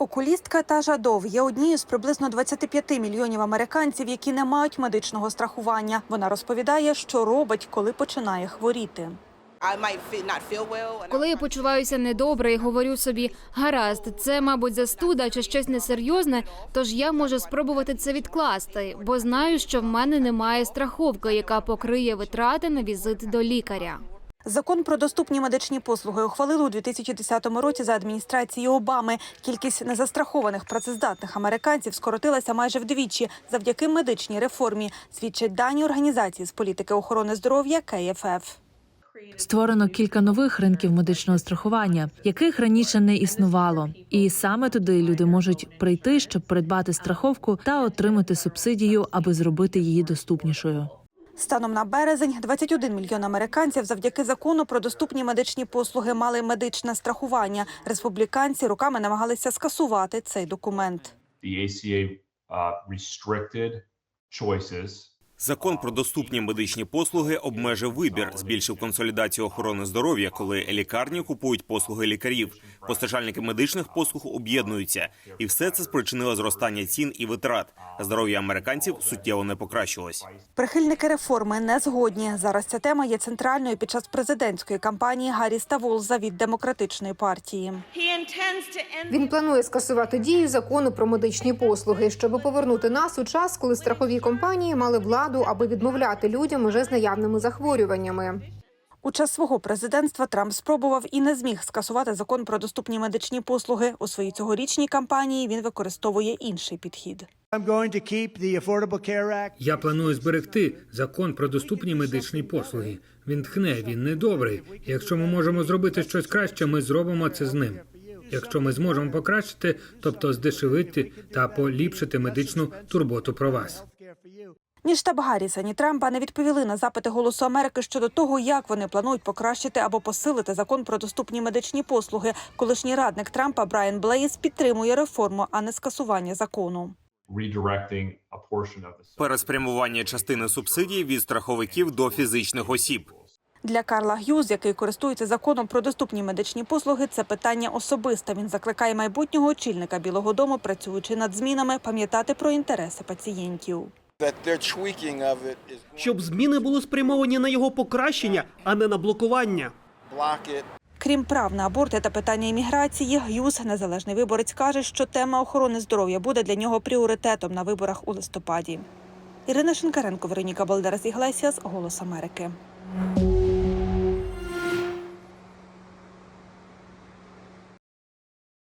Окулістка та Жадов є однією з приблизно 25 мільйонів американців, які не мають медичного страхування. Вона розповідає, що робить, коли починає хворіти. Коли я почуваюся недобре і говорю собі, гаразд, це, мабуть, застуда чи щось несерйозне, тож я можу спробувати це відкласти, бо знаю, що в мене немає страховки, яка покриє витрати на візит до лікаря. Закон про доступні медичні послуги ухвалили у 2010 році за адміністрації Обами. Кількість незастрахованих працездатних американців скоротилася майже вдвічі завдяки медичній реформі, свідчать дані організації з політики охорони здоров'я КФФ. Створено кілька нових ринків медичного страхування, яких раніше не існувало, і саме туди люди можуть прийти, щоб придбати страховку та отримати субсидію, аби зробити її доступнішою. Станом на березень 21 мільйон американців завдяки закону про доступні медичні послуги мали медичне страхування. Республіканці руками намагалися скасувати цей документ. uh, Закон про доступні медичні послуги обмежив вибір, збільшив консолідацію охорони здоров'я, коли лікарні купують послуги лікарів. Постачальники медичних послуг об'єднуються, і все це спричинило зростання цін і витрат. Здоров'я американців суттєво не покращилось. Прихильники реформи не згодні. Зараз ця тема є центральною під час президентської кампанії Гарріста Волза від демократичної партії. Він планує скасувати дію закону про медичні послуги, щоб повернути нас у час, коли страхові компанії мали владу, аби відмовляти людям уже з наявними захворюваннями. У час свого президентства Трамп спробував і не зміг скасувати закон про доступні медичні послуги. У своїй цьогорічній кампанії він використовує інший підхід. Я планую зберегти закон про доступні медичні послуги. Він тхне, він недобрий. Якщо ми можемо зробити щось краще, ми зробимо це з ним. Якщо ми зможемо покращити, тобто здешевити та поліпшити медичну турботу про вас. Ні штаб Гарріса, ні Трампа не відповіли на запити Голосу Америки щодо того, як вони планують покращити або посилити закон про доступні медичні послуги. Колишній радник Трампа Брайан Блейс підтримує реформу, а не скасування закону. Переспрямування частини субсидій від страховиків до фізичних осіб. Для Карла Г'юз, який користується законом про доступні медичні послуги, це питання особисте. Він закликає майбутнього очільника Білого Дому, працюючи над змінами, пам'ятати про інтереси пацієнтів. Щоб зміни були спрямовані на його покращення, а не на блокування. Крім прав на аборти та питання імміграції, Г'юз, незалежний виборець, каже, що тема охорони здоров'я буде для нього пріоритетом на виборах у листопаді. Ірина Шинкаренко, Вероніка Балдерас Іглесіас, Голос Америки.